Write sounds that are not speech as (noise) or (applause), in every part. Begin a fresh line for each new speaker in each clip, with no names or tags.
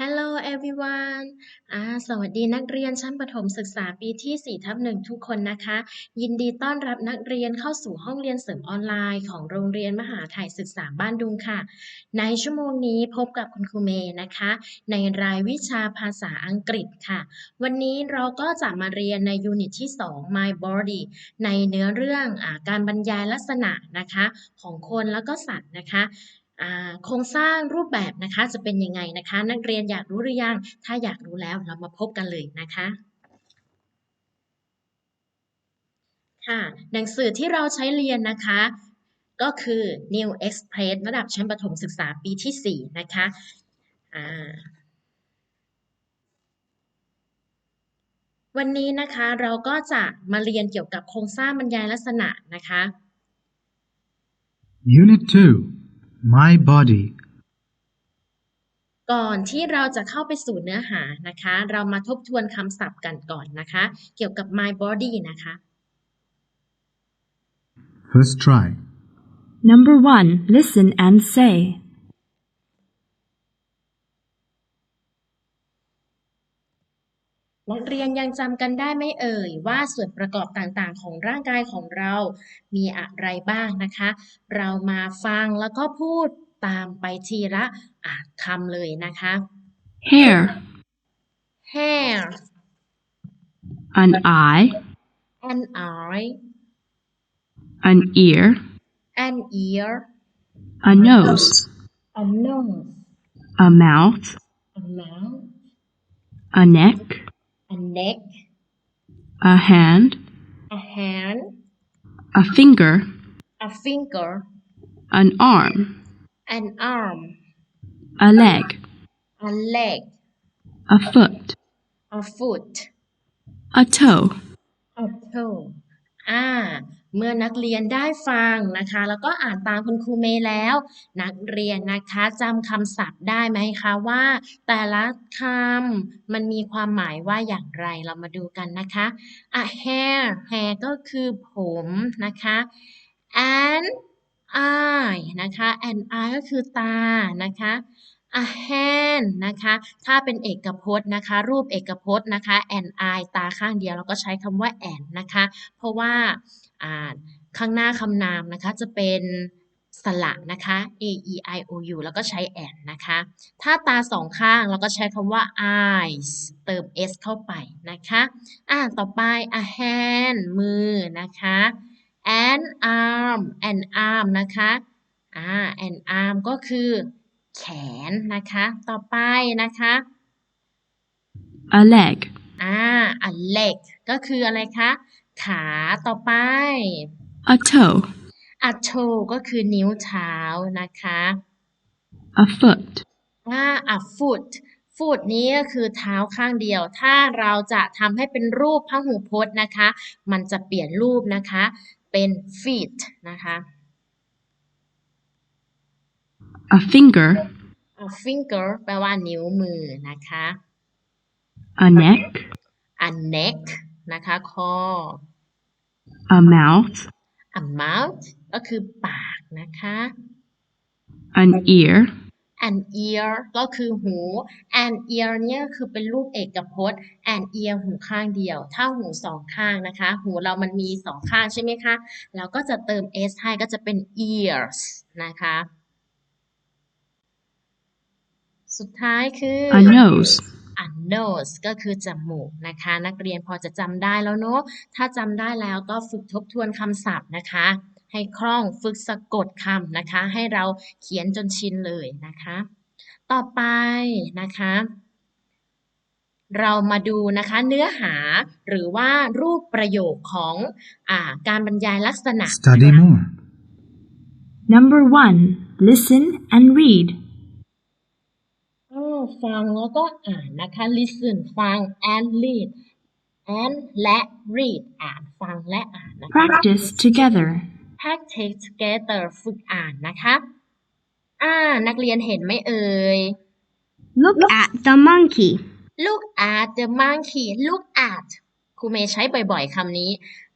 Hello everyone อ่าสวัสดีนักเรียนชั้นประถมศึกษาปีที่4ทับ1ทุกคนนะคะ ยินดีต้อนรับนักเรียนเข้าสู่ห้องเรียนเสริมออนไลน์ของโรงเรียนมหาไทยศึกษาบ้านดุงค่ะ ในชั่วโมงนี้พบกับคุณครูเมย์นะคะ ในรายวิชาภาษาอังกฤษค่ะ วันนี้เราก็จะมาเรียนในยูนิตที่ 2 My Body ในเนื้อเรื่องอาการบรรยายลักษณะนะคะ ของคนแล้วก็สัตว์นะคะ โครงสร้างรูปแบบนะคะจะเป็นยังไงนะคะ นักเรียนอยากรู้หรือยัง ถ้าอยากรู้แล้วเรามาพบกันเลยนะคะค่ะหนังสือที่เราใช้เรียนนะคะก็คือ New Express ระดับชั้นประถมศึกษาปีที่ 4 นะคะวันนี้นะคะเราก็จะมาเรียนเกี่ยวกับโครงสร้างบรรยายลักษณะนะคะ
Unit 2 My Body
ก่อนที่เราจะเข้าไปสู่เนื้อหานะคะ เรามาทบทวนคำศัพท์กันก่อนนะคะ เกี่ยวกับ my body นะคะ
First try.
Number one, listen and say.
นักเรียนยังจำกันได้ไหมเอ่ย ว่าส่วนประกอบต่างๆ ของร่างกายของเรา มีอะไรบ้างนะคะ เรามาฟังแล้วก็พูดตามไปทีละอะคำเลยนะคะ
Hair,
hair
an eye,
an eye
an ear,
an ear
a nose,
a nose
a mouth,
a mouth
a neck,
a neck
a hand,
a hand
a finger,
a finger
an arm,
an arm
a leg,
a leg
a foot,
a foot
a toe.
a toe อ่า เมื่อนักเรียนได้ฟังนะคะ แล้วก็อ่านตามคุณครูเมย์แล้ว นักเรียนนะคะจำคำศัพท์ได้ไหมคะว่า แต่ละคำมันมีความหมายว่าอย่างไรเรามาดูกันนะคะอะ hair hair ก็คือผมนะคะ and eye นะคะ and eye ก็คือตานะคะ a hand นะคะ ถ้าเป็นเอกพจน์นะคะ รูปเอกพจน์นะคะ and eye ตาข้างเดียวเราก็ใช้คำว่า and นะคะ เพราะว่าอ่า ข้างหน้าคำนามนะคะจะเป็นสระนะคะ a e i o u แล้วก็ใช้ and นะคะ ถ้าตาสองข้างเราก็ใช้คำว่า eyes เติม s เข้าไปนะคะอ่าต่อไป a hand มือนะคะ an arm an arm นะคะอ่า an arm ก็คือแขนนะคะ ต่อไปนะคะ
a leg,
อ่า a leg ก็คืออะไรคะ ขาต่อไป
a toe,
a toe ก็คือนิ้วเท้านะคะ
a foot,
อ่า a foot foot นี้ก็คือเท้าข้างเดียว ถ้าเราจะทำให้เป็นรูปพหูพจน์นะคะ มันจะเปลี่ยนรูปนะคะ เป็น feet นะคะ
a finger,
a finger แปลว่านิ้วมือนะคะ
a neck,
a neck นะคะคอ
a mouth,
a mouth ก็คือปากนะคะ
an ear,
an ear ก็คือหู an ear เนี่ยก็คือเป็นรูปเอกพจน์ an ear หูข้างเดียว ถ้าหูสองข้างนะคะ หูเรามันมีสองข้างใช่ไหมคะ เราก็จะเติม s ให้ก็จะเป็น ears นะคะ สุดท้ายคือ
a nose,
a nose ก็คือจมูกนะคะ นักเรียนพอจะจำได้แล้วเนอะถ้าจำได้แล้วก็ฝึกทบทวนคำศัพท์นะคะ ให้คล่องฝึกสะกดคำนะคะ ให้เราเขียนจนชินเลยนะคะ ต่อไปนะคะเรามาดูนะคะเนื้อหาหรือว่ารูปประโยคของอาการบรรยายลักษณะ
Study more.
Number one, listen and read.
อ้อฟังแล้วก็อ่านนะคะ listen ฟัง and read and และ read อ่านฟังและอ่านนะคะ
Practice together.
practice together ฝึกอ่านนะคะอ่านักเรียนเห็นไหมเอ่ย
Look at the monkey.
look at the monkey look at ค รูเมย์ใช้บ่อยๆคำนี้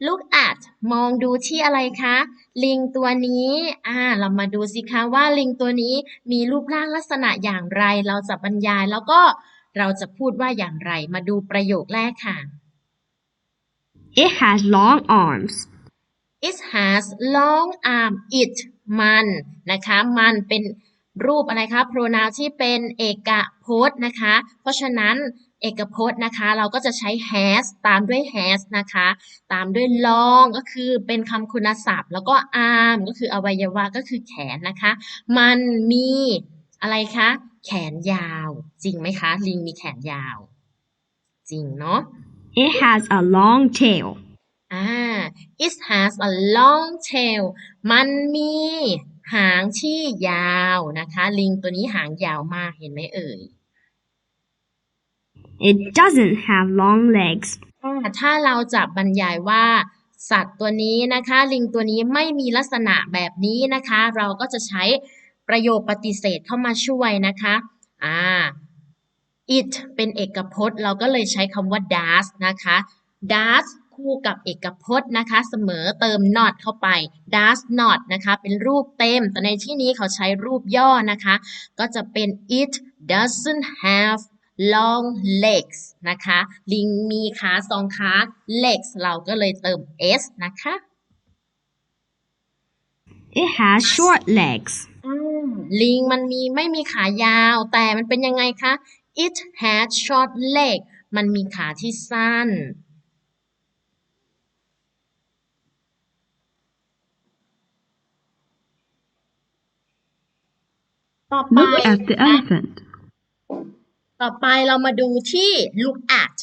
look at มองดูที่อะไรคะ ลิงตัวนี้ อ่า เรามาดูสิคะว่าลิงตัวนี้มีรูปร่างลักษณะอย่างไร เราจะบรรยายแล้วก็เราจะพูดว่าอย่างไร มาดูประโยคแรกค่ะ
It has long arms.
it has long arm it มันนะคะ มันเป็นรูปอะไรคะ pronoun ที่เป็นเอกพจน์นะคะ เพราะฉะนั้น เอกพจน์นะคะ เราก็จะใช้ has ตามด้วย has นะคะ ตามด้วย long ก็คือเป็นคำคุณศัพท์ แล้วก็ arm ก็คืออวัยวะก็คือแขนนะคะ มันมีอะไรคะ แขนยาว จริงไหมคะ ลิงมีแขนยาว จริงเนาะ
It has a long tail.
อ่า it has a long tail มันมีหางที่ยาวนะคะ ลิงตัวนี้หางยาวมากเห็นไหมเอ่ย
It doesn't have long legs.
ถ้าเราจะบรรยายว่าสัตว์ตัวนี้นะคะ ลิงตัวนี้ไม่มีลักษณะแบบนี้นะคะ เราก็จะใช้ประโยคปฏิเสธเข้ามาช่วยนะคะอ่า it เป็นเอกพจน์ เราก็เลยใช้คำว่า does นะคะ does คู่กับเอกพจน์นะคะ เสมอเติม not เข้าไป does not นะคะ เป็นรูปเต็ม แต่ในที่นี้เขาใช้รูปย่อนะคะ ก็จะเป็น it doesn't have long legs นะคะ ลิงมีขาสองขา legs เราก็เลยเติม s นะคะ
It has short legs.
อืมลิงมันมีไม่มีขายาว แต่มันเป็นยังไงคะ it has short leg มันมีขาที่สั้น ต่อไป
Look at the elephant.
ต่อไปเรามาดูที่ look at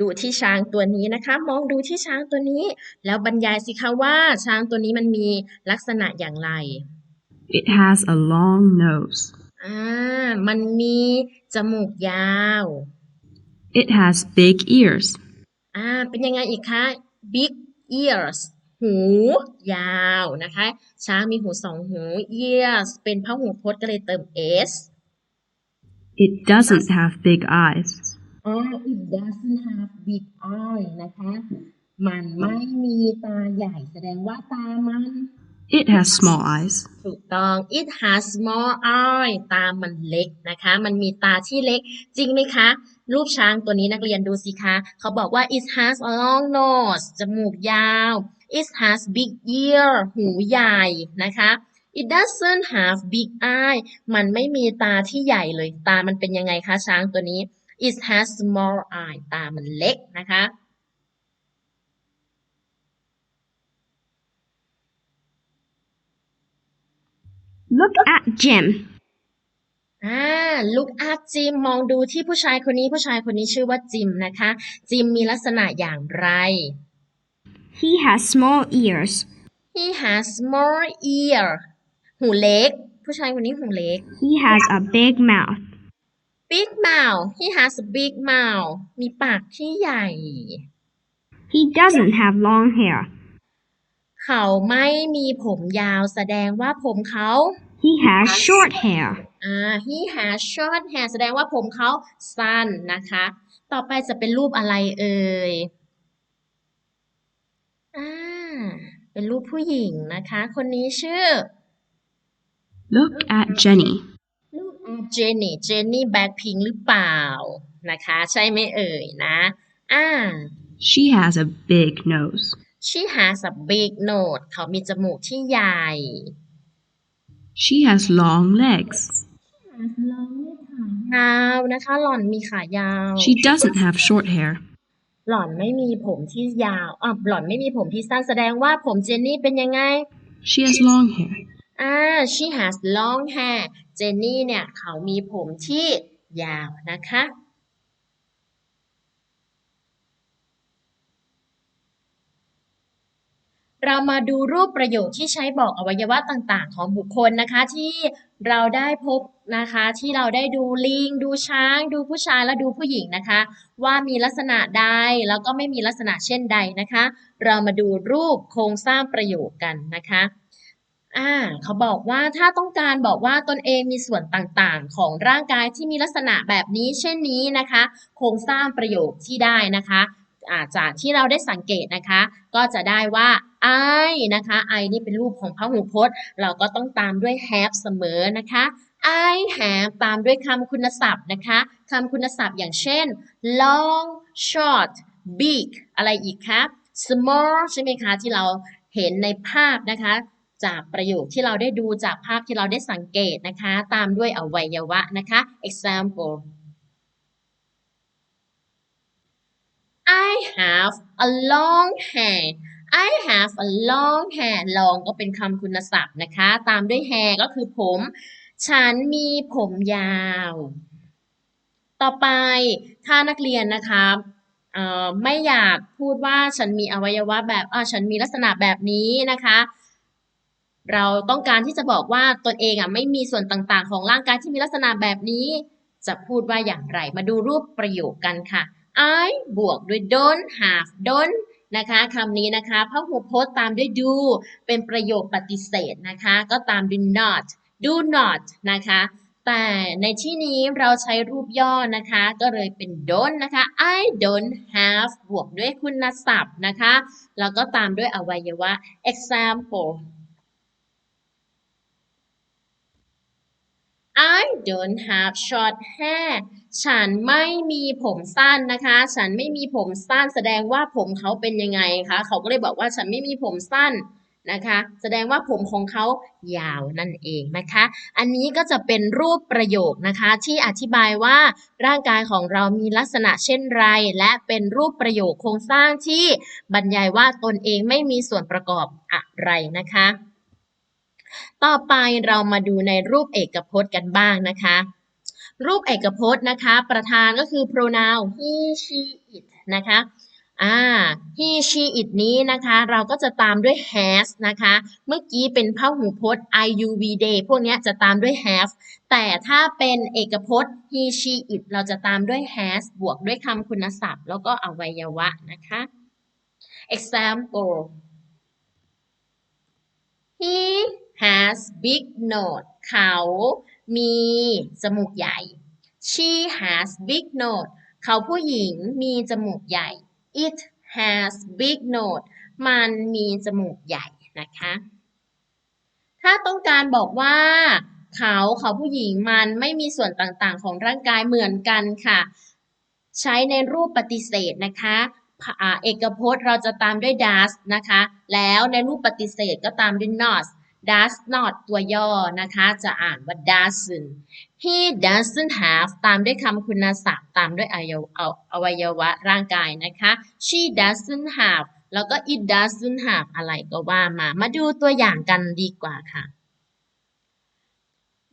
ดูที่ช้างตัวนี้นะคะ มองดูที่ช้างตัวนี้ แล้วบรรยายสิคะว่าช้างตัวนี้มันมีลักษณะอย่างไร
It has a long nose.
อ่ามันมีจมูกยาว
It has big ears.
อ่าเป็นยังไงอีกคะ big ears หูยาวนะคะ ช้างมีหูสองหู ears เป็นพหูพจน์ก็เลยเติม s
It doesn't have big eyes.
อ่า it doesn't have big eye นะคะ มันไม่มีตาใหญ่แสดงว่าตามัน
It has small eyes.
ถูกต้อง it has small eye ตามันเล็กนะคะ มันมีตาที่เล็ก จริงไหมคะ รูปช้างตัวนี้นักเรียนดูสิคะ เขาบอกว่า it has a long nose จมูกยาว it has big ear หูใหญ่นะคะ it doesn't have big eye มันไม่มีตาที่ใหญ่เลย ตามันเป็นยังไงคะช้างตัวนี้ it has small eye ตามันเล็กนะคะ
Look at Jim.
อ่า look at จิมมองดูที่ผู้ชายคนนี้ผู้ชายคนนี้ชื่อว่าจิมนะคะ จิมมีลักษณะอย่างไร
He has small ears.
he has small ear หูเล็ก ผู้ชายคนนี้หูเล็ก
He has a big mouth.
big mouth he has a big mouth มีปากที่ใหญ่
He doesn't have long hair.
เขาไม่มีผมยาวแสดงว่าผมเขา
He has short hair.
อ่า he has short hair แสดงว่าผมเขาสั้นนะคะ ต่อไปจะเป็นรูปอะไรเอ่ยอ่าเป็นรูปผู้หญิงนะคะ คนนี้ชื่อ
Look at Jenny.
ลูกอาเจนนี่เจนนี่แบ็คพิงหรือเปล่า นะคะ ใช่ไหมเอ่ยนะอ่า
She has a big nose.
she has a big nose เขามีจมูกที่ใหญ่
She has long legs.
เราไม่ขายาวนะคะ หล่อนมีขายาว
She doesn't have short hair.
หล่อนไม่มีผมที่ยาวอะหล่อนไม่มีผมที่สั้นแสดงว่าผมเจนนี่เป็นยังไง
She has long hair.
อ่า she has long hair เจนนี่เนี่ยเขามีผมที่ยาวนะคะ เรามาดูรูปประโยคที่ใช้บอกอวัยวะต่างๆ ของบุคคลนะคะที่เราได้พบนะคะที่เราได้ดูลิง ดูช้าง ดูผู้ชายและดูผู้หญิงนะคะ ว่ามีลักษณะใดแล้วก็ไม่มีลักษณะเช่นใดนะคะ เรามาดูรูปโครงสร้างประโยคกันนะคะ อ่าเขาบอกว่าถ้าต้องการบอกว่าตนเองมีส่วนต่างๆ ของร่างกายที่มีลักษณะแบบนี้ เช่นนี้นะคะ โครงสร้างประโยคที่ได้นะคะอาจากที่เราได้สังเกตนะคะ ก็จะได้ว่า I นะคะ I นี่เป็นรูปของพหูพจน์ เราก็ต้องตามด้วย have เสมอนะคะ I have ตามด้วยคำคุณศัพท์นะคะคำคุณศัพท์อย่างเช่น long short big อะไรอีกคะ small ใช่ไหมคะ ที่เราเห็นในภาพนะคะ จากประโยคที่เราได้ดูจากภาพที่เราได้สังเกตนะคะ ตามด้วยอวัยวะนะคะ example I have a long hair I have a long hair long ก็เป็นคำคุณศัพท์นะคะ ตามด้วย hair ก็คือผม ฉันมีผมยาว ต่อไปถ้านักเรียนนะคะไม่อยากพูดว่าฉันมีอวัยวะแบบอ่าฉันมีลักษณะแบบนี้นะคะ เราต้องการที่จะบอกว่าตนเองอะไม่มีส่วนต่างๆ ของร่างกายที่มีลักษณะแบบนี้ จะพูดว่าอย่างไร มาดูรูปประโยคกันค่ะ I บวกด้วย don't have don't นะคะคำนี้นะคะพหูพจน์ตามด้วย do เป็นประโยคปฏิเสธนะคะ ก็ตามด้วย not do not นะคะ แต่ในที่นี้เราใช้รูปย่อนะคะ ก็เลยเป็น don't นะคะ I don't have บวกด้วยคุณศัพท์นะคะ แล้วก็ตามด้วยอวัยวะ example I don't have short hair ฉันไม่มีผมสั้นนะคะ ฉันไม่มีผมสั้น แสดงว่าผมเขาเป็นยังไงคะ เขาก็เลยบอกว่าฉันไม่มีผมสั้นนะคะ แสดงว่าผมของเขายาวนั่นเองนะคะ อันนี้ก็จะเป็นรูปประโยคนะคะที่อธิบายว่าร่างกายของเรามีลักษณะเช่นไร และเป็นรูปประโยคโครงสร้างที่บรรยายว่าตนเองไม่มีส่วนประกอบอะไรนะคะ ต่อไปเรามาดูในรูปเอกพจน์กันบ้างนะคะ รูปเอกพจน์นะคะ ประธานก็คือ pronoun he she it นะคะอ่า he she it นี้นะคะ เราก็จะตามด้วย has นะคะ เมื่อกี้เป็นพหูพจน์ I U V day พวกนี้จะตามด้วย have แต่ถ้าเป็นเอกพจน์ he she it เราจะตามด้วย has บวกด้วยคำคุณศัพท์ แล้วก็อวัยวะนะคะ example He has big nose เขามีจมูกใหญ่ She has big nose เขาผู้หญิงมีจมูกใหญ่ It has big nose มันมีจมูกใหญ่นะคะ ถ้าต้องการบอกว่าเขาเขาผู้หญิงมันไม่มีส่วนต่างๆ ของร่างกายเหมือนกันค่ะ ใช้ในรูปปฏิเสธนะคะเอกพจน์เราจะตามด้วย does นะคะ แล้วในรูปปฏิเสธก็ตามด้วย not does not ตัวย่อนะคะ จะอ่านว่า doesn't he doesn't have ตามด้วยคำคุณศัพท์ ตามด้วยอวัยวะร่างกายนะคะ she doesn't have แล้วก็ it doesn't have อะไรก็ว่ามา มาดูตัวอย่างกันดีกว่าค่ะ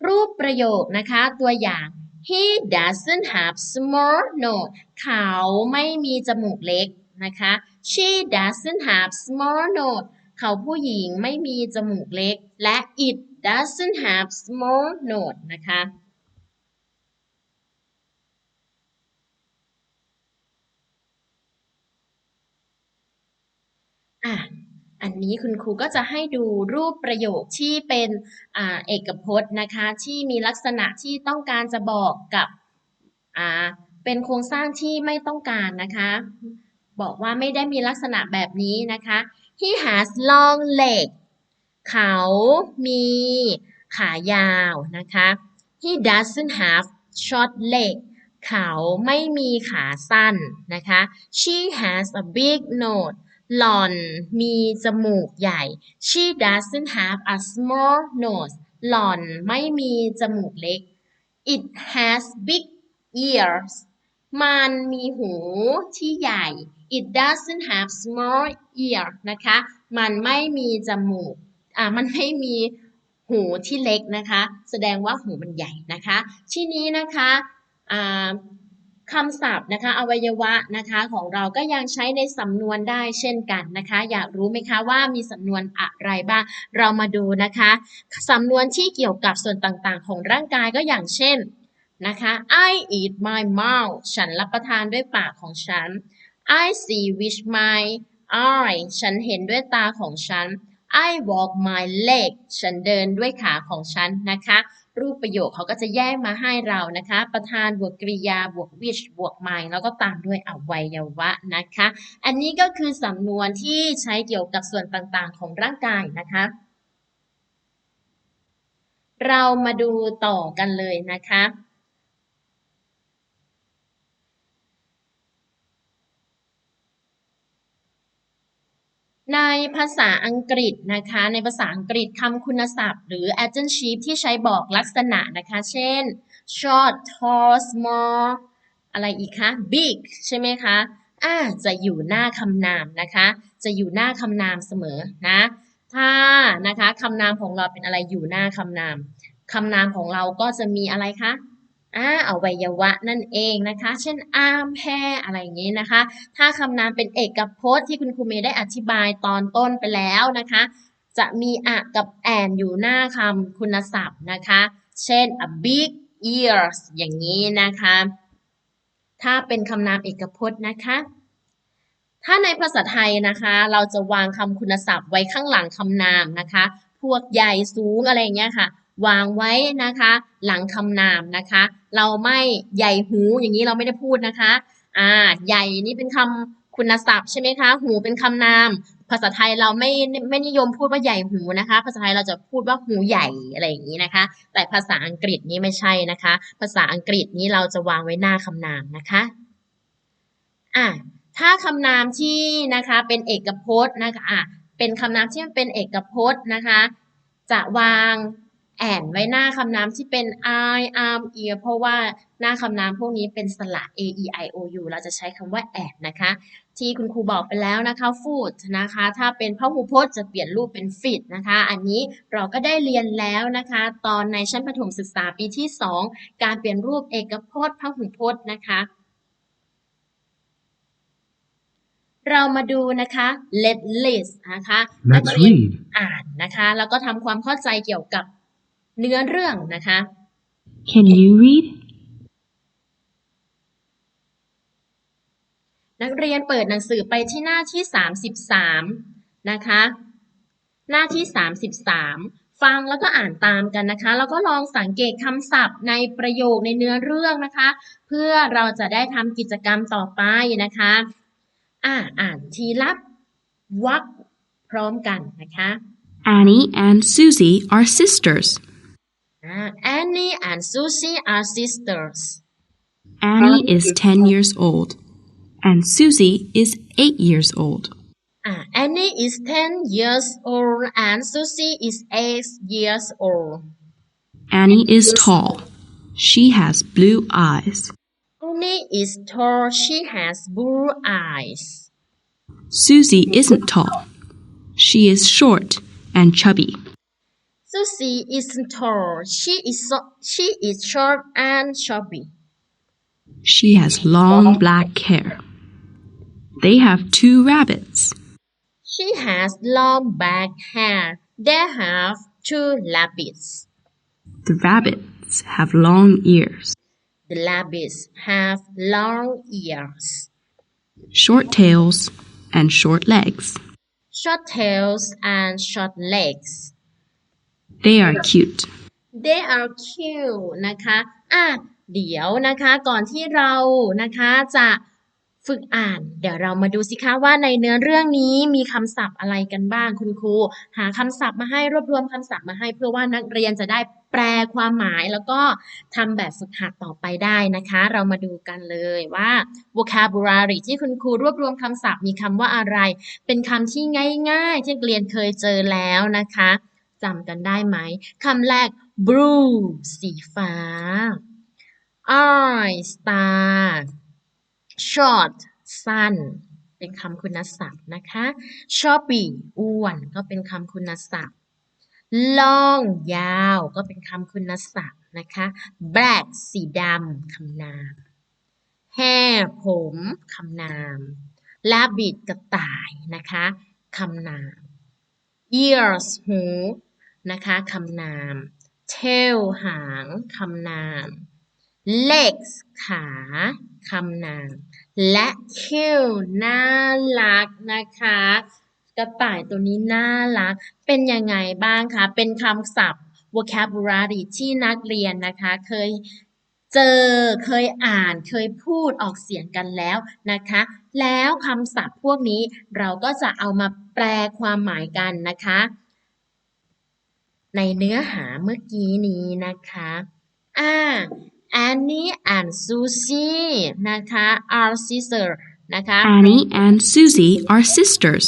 รูปประโยคนะคะ ตัวอย่าง he doesn't have small nose เขาไม่มีจมูกเล็กนะคะ she doesn't have small nose เขาผู้หญิงไม่มีจมูกเล็ก และ it doesn't have small nose นะคะอะอันนี้คุณครูก็จะให้ดูรูปประโยคที่เป็นอ่าเอกพจน์นะคะที่มีลักษณะที่ต้องการจะบอกกับอ่าเป็นโครงสร้างที่ไม่ต้องการนะคะ บอกว่าไม่ได้มีลักษณะแบบนี้นะคะ he has long leg เขามีขายาวนะคะ he doesn't have short leg เขาไม่มีขาสั้นนะคะ she has a big nose หล่อนมีจมูกใหญ่ she doesn't have a small nose หล่อนไม่มีจมูกเล็ก it has big ears มันมีหูที่ใหญ่ it doesn't have small ear นะคะ มันไม่มีจมูก อ่า มันไม่มีหูที่เล็กนะคะ แสดงว่าหูมันใหญ่นะคะ ที่นี้นะคะ อ่าคำศัพท์นะคะอวัยวะนะคะของเราก็ยังใช้ในสำนวนได้เช่นกันนะคะ อยากรู้ไหมคะว่ามีสำนวนอะไรบ้าง เรามาดูนะคะสำนวนที่เกี่ยวกับส่วนต่างๆ ของร่างกายก็อย่างเช่นนะคะ I eat my mouth ฉันรับประทานด้วยปากของฉัน I see with my eye ฉันเห็นด้วยตาของฉัน I walk my leg ฉันเดินด้วยขาของฉันนะคะ รูปประโยคเขาก็จะแยกมาให้เรานะคะ ประธานบวกกริยาบวก which บวก my แล้วก็ตามด้วยอวัยวะนะคะ อันนี้ก็คือสำนวนที่ใช้เกี่ยวกับส่วนต่างๆ ของร่างกายนะคะ เรามาดูต่อกันเลยนะคะ ในภาษาอังกฤษนะคะ ในภาษาอังกฤษคำคุณศัพท์ หรือ adjective ที่ใช้บอกลักษณะนะคะ เช่น short tall small อะไรอีกคะ big ใช่ไหมคะอ่าจะอยู่หน้าคำนามนะคะ จะอยู่หน้าคำนามเสมอนะถ้านะคะคำนามของเราเป็นอะไรอยู่หน้าคำนามคำนามของเราก็จะมีอะไรคะ อ่าอวัยวะนั่นเองนะคะ เช่น arm hair อะไรอย่างนี้นะคะ ถ้าคำนามเป็นเอกพจน์ที่คุณครูเมย์ได้อธิบายตอนต้นไปแล้วนะคะ จะมีอะกับแอนอยู่หน้าคำคุณศัพท์นะคะ เช่น a big ears อย่างนี้นะคะ ถ้าเป็นคำนามเอกพจน์นะคะ ถ้าในภาษาไทยนะคะ เราจะวางคำคุณศัพท์ไว้ข้างหลังคำนามนะคะ พวกใหญ่สูงอะไรอย่างเงี้ยค่ะ วางไว้นะคะ หลังคำนามนะคะ เราไม่ใหญ่หูอย่างนี้เราไม่ได้พูดนะคะอ่าใหญ่นี่เป็นคำคุณศัพท์ใช่ไหมคะ หูเป็นคำนาม ภาษาไทยเราไม่ไม่นิยมพูดว่าใหญ่หูนะคะ ภาษาไทยเราจะพูดว่าหูใหญ่อะไรอย่างนี้นะคะ แต่ภาษาอังกฤษนี่ไม่ใช่นะคะ ภาษาอังกฤษนี้เราจะวางไว้หน้าคำนามนะคะอะถ้าคำนามที่นะคะเป็นเอกพจน์นะคะอะเป็นคำนามที่มันเป็นเอกพจน์นะคะ จะวาง แอนไว้หน้าคำนามที่เป็น I am ear เพราะว่าหน้าคำนามพวกนี้เป็นสระ a e i o u เราจะใช้คำว่าแอนนะคะ ที่คุณครูบอกไปแล้วนะคะ food นะคะ ถ้าเป็นพหูพจน์จะเปลี่ยนรูปเป็น fit นะคะ อันนี้เราก็ได้เรียนแล้วนะคะ ตอนในชั้นประถมศึกษาปีที่ 2 การเปลี่ยนรูปเอกพจน์พหูพจน์นะคะเรามาดูนะคะ let list นะคะนัก
Let's
เรียน
read.
อ่านนะคะ แล้วก็ทำความเข้าใจเกี่ยวกับ เนื้อเรื่องนะคะ
Can you read?
นักเรียนเปิดหนังสือไปที่หน้าที่ 33 นะคะ หน้าที่ 33 ฟังแล้วก็อ่านตามกันนะคะ แล้วก็ลองสังเกตคำศัพท์ในประโยคในเนื้อเรื่องนะคะ เพื่อเราจะได้ทำกิจกรรมต่อไปนะคะ อ่าอ่านทีละวรรคพร้อมกันนะคะ
Annie and Susie are sisters.
Uh, Annie and Susie are sisters.
Annie is 10 years old, and Susie is 8 years old.
Uh, Annie is 10 years old, and Susie is 8 years old.
Annie is tall. She has blue eyes.
Annie is tall. She has blue eyes.
Susie isn't tall. She is short and chubby.
Susie isn't tall she is so, she is short and chubby
She has long black hair. They have two rabbits.
She has long black hair. They have two rabbits.
The rabbits have long ears.
The rabbits have long ears,
short tails, and short legs.
short tails, and short legs.
They are cute.
They are cute นะคะอะเดี๋ยวนะคะก่อนที่เรานะคะจะฝึกอ่าน เดี๋ยวเรามาดูสิคะว่าในเนื้อเรื่องนี้มีคำศัพท์อะไรกันบ้างคุณครู หาคำศัพท์มาให้รวบรวมคำศัพท์มาให้ เพื่อว่านักเรียนจะได้แปลความหมายแล้วก็ทำแบบฝึกหัดต่อไปได้นะคะ เรามาดูกันเลยว่า vocabulary ที่คุณครูรวบรวมคำศัพท์มีคำว่าอะไร เป็นคำที่ง่าย ๆ ที่เรียนเคยเจอแล้วนะคะ จำกันได้ไหมคำแรก blue สีฟ้า eye star short สั้น เป็นคำคุณศัพท์นะคะ chubby อ้วนก็เป็นคำคุณศัพท์ long ยาวก็เป็นคำคุณศัพท์นะคะ black สีดำคำนาม hair ผมคำนาม rabbit กระต่ายนะคะคำนาม ears หู นะคะคำนาม tail หางคำนาม legs ขาคำนาม และ cute น่ารักนะคะกระต่ายตัวนี้น่ารัก เป็นยังไงบ้างคะ เป็นคำศัพท์ vocabulary ที่นักเรียนนะคะเคยเจอเคยอ่านเคยพูดออกเสียงกันแล้วนะคะ แล้วคำศัพท์พวกนี้เราก็จะเอามาแปลความหมายกันนะคะ ในเนื้อหาเมื่อกี้นี้นะคะ อ่า Annie and Susie นะคะ are sister นะคะ
Annie and Susie are sisters.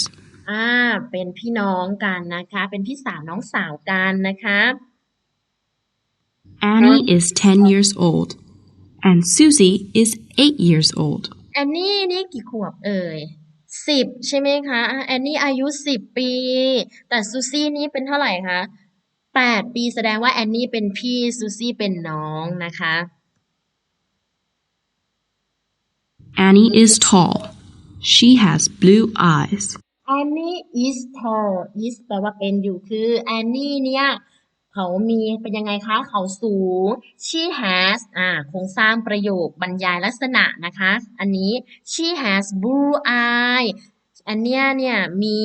อ่า เป็นพี่น้องกันนะคะ เป็นพี่สาวน้องสาวกันนะคะ
Annie is 10 years old, and Susie is 8 years old.
แอนนี่นี่กี่ขวบเอ่ยสิบใช่ไหมคะอะแอนนี่อายุสิบปี แต่ซูซี่นี่เป็นเท่าไหร่คะ แปดปีแสดงว่าแอนนี่เป็นพี่ซูซี่เป็นน้องนะคะ
Annie is tall. She has blue eyes.
Annie is tall is แปลว่าเป็นอยู่คือ Annie เนี่ยเขามีเป็นยังไงคะ เขาสูง she has อ่าโครงสร้างประโยคบรรยายลักษณะนะคะ อันนี้ she has blue eye อันเนี้ยเนี่ยมี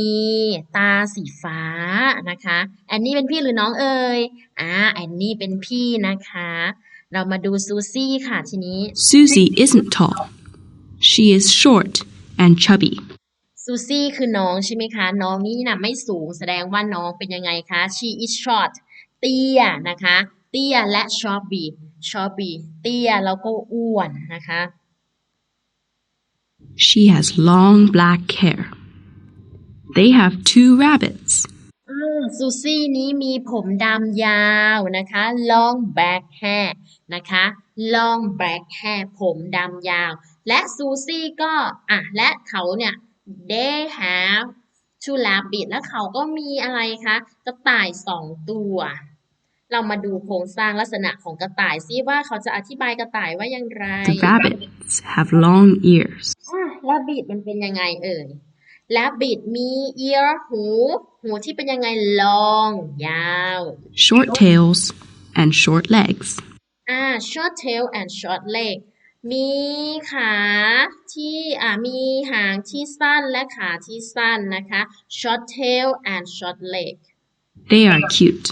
ตาสีฟ้านะคะแอนนี่เป็นพี่หรือน้องเอ่ยอ่าแอนนี่เป็นพี่นะคะ เรามาดูซูซี่ค่ะทีนี้
Susie isn't tall. She is short and chubby.
ซูซี่คือน้องใช่ไหมคะ น้องนี่นะไม่สูงแสดงว่าน้องเป็นยังไงคะ she is short เตี้ยนะคะ เตี้ยและ chubby chubby เตี้ยแล้วก็อ้วนนะคะ
She has long black hair. They have two rabbits.
อืมซูซี่นี้มีผมดำยาวนะคะ long black hair นะคะ long black hair ผมดำยาว และซูซี่ก็อะและเขาเนี่ย they have two rabbit และเขาก็มีอะไรคะกระต่ายสองตัว เรามาดูโครงสร้างลักษณะของกระต่ายซิว่าเขาจะอธิบายกระต่ายว่าอย่างไร
The rabbits have long ears.
อะ rabbit มันเป็นยังไงเอ่ย rabbit มี ear หู หูที่เป็นยังไง long ยาว
short tails, and short legs.
อ่า short tail and short leg มีขาที่อ่ามีหางที่สั้นและขาที่สั้นนะคะ short tail and short leg
They are cute.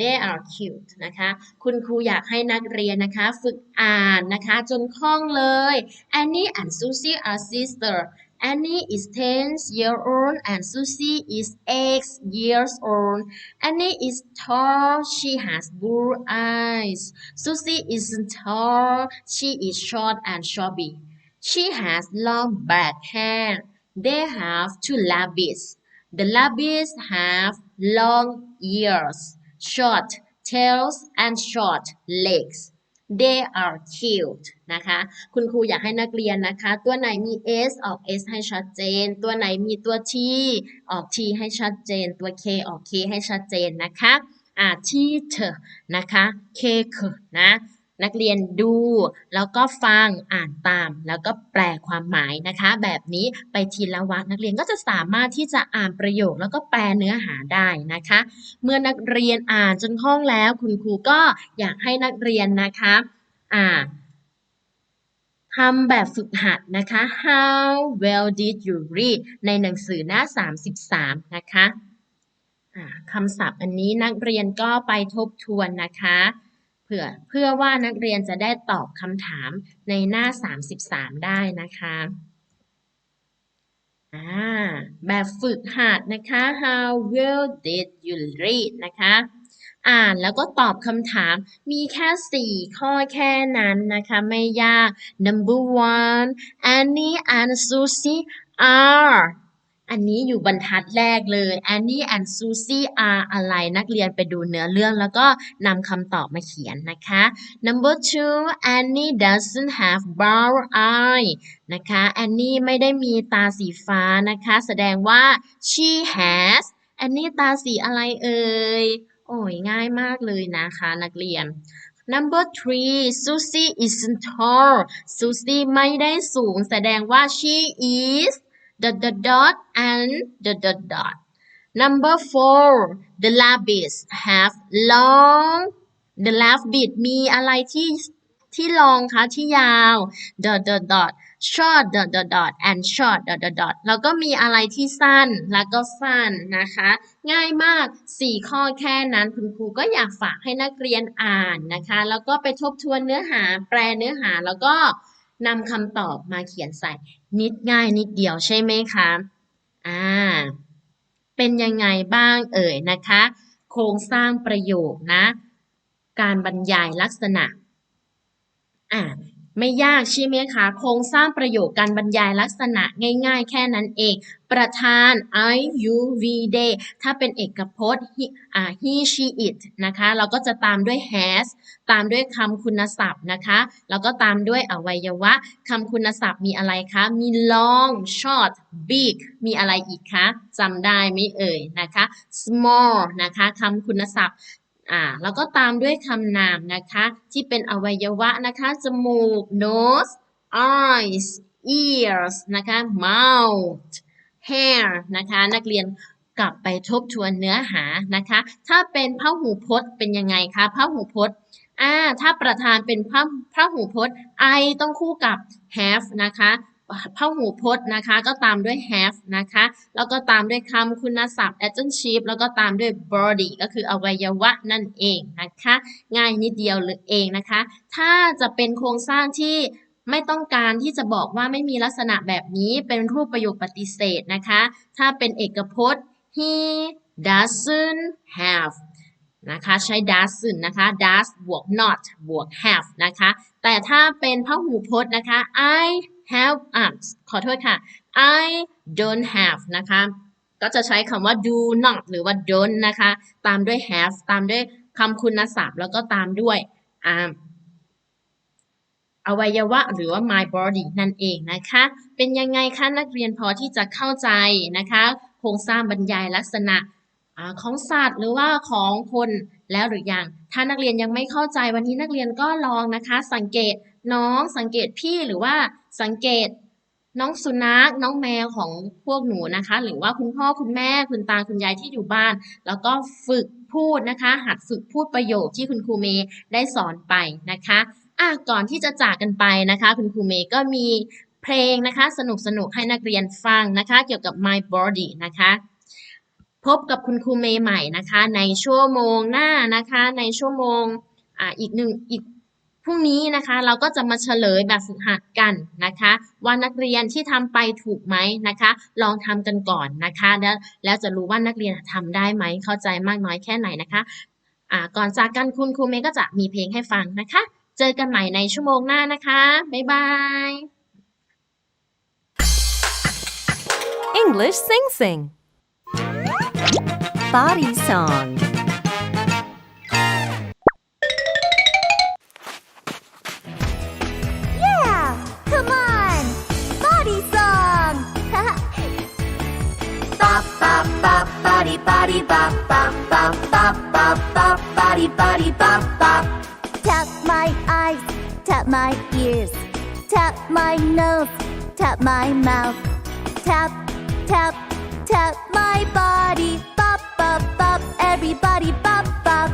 they are cute นะคะ คุณครูอยากให้นักเรียนนะคะ ฝึกอ่านนะคะ จนคล่องเลย Annie and Susie are sister Annie is 10 year old and Susie is 8 years old Annie is tall she has blue eyes Susie isn't tall she is short and chubby she has long black hair they have two rabbits the rabbits have long ears Short tails and short legs they are cute นะคะ คุณครูอยากให้นักเรียนนะคะ ตัวไหนมี s ออก s ให้ชัดเจน ตัวไหนมีตัว t ออก t ให้ชัดเจน ตัว k ออก k ให้ชัดเจนนะคะ อ่า teacher นะคะ cake นะ นักเรียนดู แล้วก็ฟังอ่านตาม แล้วก็แปลความหมายนะคะ แบบนี้ไปทีละวรรคนักเรียนก็จะสามารถที่จะอ่านประโยค แล้วก็แปลเนื้อหาได้นะคะ เมื่อนักเรียนอ่านจนคล่องแล้ว คุณครูก็อยากให้นักเรียนนะคะอ่าทำแบบฝึกหัดนะคะ How well did you read ในหนังสือหน้า 33 นะคะคำศัพท์อันนี้นักเรียนก็ไปทบทวนนะคะ เพื่อเพื่อว่านักเรียนจะได้ตอบคำถามในหน้า 33 ได้นะคะอ่าแบบฝึกหัดนะคะ How well did you read นะคะ อ่านแล้วก็ตอบคำถาม มีแค่ 4 ข้อแค่นั้นนะคะ ไม่ยาก number one Annie and Susie are อันนี้อยู่บรรทัดแรกเลย Annie and Susie are อะไรนักเรียนไปดูเนื้อเรื่องแล้วก็นำคำตอบมาเขียนนะคะ number two Annie doesn't have brown eye นะคะ Annie ไม่ได้มีตาสีฟ้านะคะ แสดงว่า she has Annie ตาสีอะไรเอ่ย โอ้ยง่ายมากเลยนะคะนักเรียน number three Susie isn't tall Susie ไม่ได้สูง แสดงว่า she is the the dot and the the dot number four the rabbits have long the rabbit มีอะไรที่ที่ long คะที่ยาว the the dot short dot dot dot and short dot dot dot แล้วก็มีอะไรที่สั้นแล้วก็สั้นนะคะ ง่ายมาก 4 ข้อแค่นั้นคุณครูก็อยากฝากให้นักเรียนอ่านนะคะ แล้วก็ไปทบทวนเนื้อหาแปลเนื้อหาแล้วก็ นำคำตอบมาเขียนใส่นิดง่ายนิดเดียวใช่ไหมคะอ่าเป็นยังไงบ้างเอ่ยนะคะ โครงสร้างประโยคนะ การบรรยายลักษณะอ่า ไม่ยากใช่ไหมคะโครงสร้างประโยคการบรรยายลักษณะง่ายๆ แค่นั้นเอง ประธาน I you we they ถ้าเป็นเอกพจน์ he อ่า he she it นะคะ เราก็จะตามด้วย has ตามด้วยคำคุณศัพท์นะคะ แล้วก็ตามด้วยอวัยวะคำคุณศัพท์มีอะไรคะ มี long short big มีอะไรอีกคะจำได้ไหมเอ่ยนะคะ small นะคะคำคุณศัพท์ อ่าแล้วก็ตามด้วยคำนามนะคะ ที่เป็นอวัยวะนะคะ จมูก nose eyes ears นะคะ mouth hair นะคะ นักเรียนกลับไปทบทวนเนื้อหานะคะ ถ้าเป็นพหูพจน์เป็นยังไงคะพหูพจน์อ่าถ้าประธานเป็นพระพระหูพจน์ I ต้องคู่กับ have นะคะ พหูพจน์นะคะ ก็ตามด้วย have นะคะ แล้วก็ตามด้วยคำคุณศัพท์ adjective แล้วก็ตามด้วย body ก็คืออวัยวะนั่นเองนะคะ ง่ายนิดเดียวเลยเองนะคะ ถ้าจะเป็นโครงสร้างที่ไม่ต้องการที่จะบอกว่าไม่มีลักษณะแบบนี้เป็นรูปประโยคปฏิเสธนะคะ ถ้าเป็นเอกพจน์ he doesn't have นะคะใช้ doesn't นะคะ does บวก not บวก have นะคะ แต่ถ้าเป็นพหูพจน์นะคะ I have อะขอโทษค่ะ I don't have นะคะ ก็จะใช้คำว่า do not หรือว่า don't นะคะ ตามด้วย have ตามด้วยคำคุณศัพท์ แล้วก็ตามด้วยอ่าอวัยวะหรือว่า my body นั่นเองนะคะ เป็นยังไงคะนักเรียนพอที่จะเข้าใจนะคะโครงสร้างบรรยายลักษณะอของสัตว์หรือว่าของคนแล้วหรือยัง ถ้านักเรียนยังไม่เข้าใจวันนี้นักเรียนก็ลองนะคะ สังเกต น้องสังเกตพี่หรือว่าสังเกตน้องสุนัขน้องแมวของพวกหนูนะคะ หรือว่าคุณพ่อคุณแม่คุณตาคุณยายที่อยู่บ้าน แล้วก็ฝึกพูดนะคะ หัดฝึกพูดประโยคที่คุณครูเมย์ได้สอนไปนะคะอะก่อนที่จะจากกันไปนะคะ คุณครูเมย์ก็มีเพลงนะคะ สนุกสนุกให้นักเรียนฟังนะคะ เกี่ยวกับ my body นะคะ พบกับคุณครูเมย์ใหม่นะคะ ในชั่วโมงหน้านะคะ ในชั่วโมงอ่าอีกหนึ่งอีก พรุ่งนี้นะคะเราก็จะมาเฉลยแบบฝึกหัดกันนะคะ ว่านักเรียนที่ทำไปถูกไหมนะคะ ลองทำกันก่อนนะคะ แล้วแล้วจะรู้ว่านักเรียนทำได้ไหมเข้าใจมากน้อยแค่ไหนนะคะอ่าก่อนจากกันคุณครูเมย์ก็จะมีเพลงให้ฟังนะคะ เจอกันใหม่ในชั่วโมงหน้านะคะ บ๊ายบาย
English Sing Sing. Body Song.
Body body bop bop bop bop bop bop body body bop bop Tap my eyes, tap my ears, tap my nose, tap my mouth, tap tap tap my body bop bop bop everybody bop bop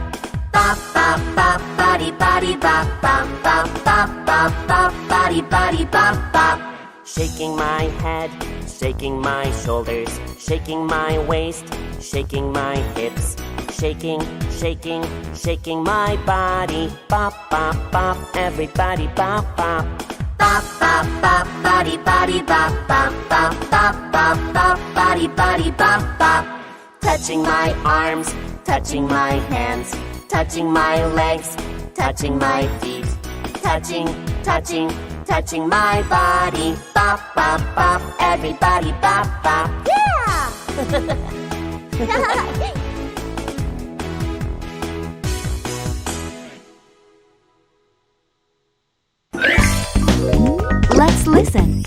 bop bop bop body body bop bop bop bop bop bop body body bop bop
Shaking my head, shaking my shoulders, shaking my waist, shaking my hips, shaking, shaking, shaking my body. Bop, bop, bop, everybody bop, bop.
bop bop bop body body bop bop bop bop bop bop body body bop bop
Touching my arms, touching my hands, touching my legs, touching my feet, touching, touching, touching my body. Bop, bop, bop, everybody bop, bop.
yeah (laughs)
Let's listen.